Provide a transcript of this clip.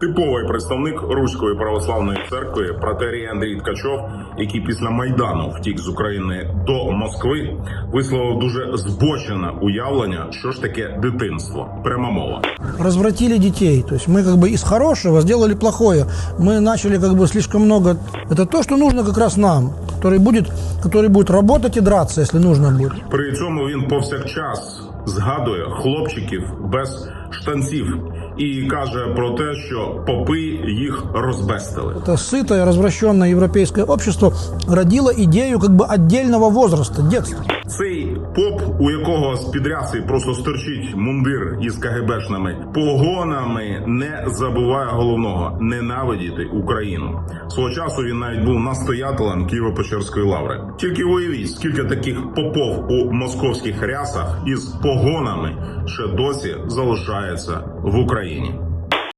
Типовий представник Руської православної церкви протерій Андрій Ткачов, який після майдану втік з України до Москви, висловив дуже збочене уявлення, що ж таке дитинство. Пряма мова. развратили детей. То есть мы как бы из хорошего сделали плохое. Мы начали как бы слишком много. Это то, что нужно как раз нам, который будет, который будет работать и драться, если нужно будет. При цьому він повсякчас згадує хлопчиків без штанців і каже про те, що попи їх розбестили. Это сытое, развращенное европейское общество родило идею как бы отдельного возраста, детства. Цей поп, у якого з підряси просто стерчить мундир із КГБшними погонами, не забуває головного ненавидіти Україну. Свого часу він навіть був настоятелем Києво-Печерської лаври. Тільки уявіть, скільки таких попов у московських рясах із погонами ще досі залишається в Україні.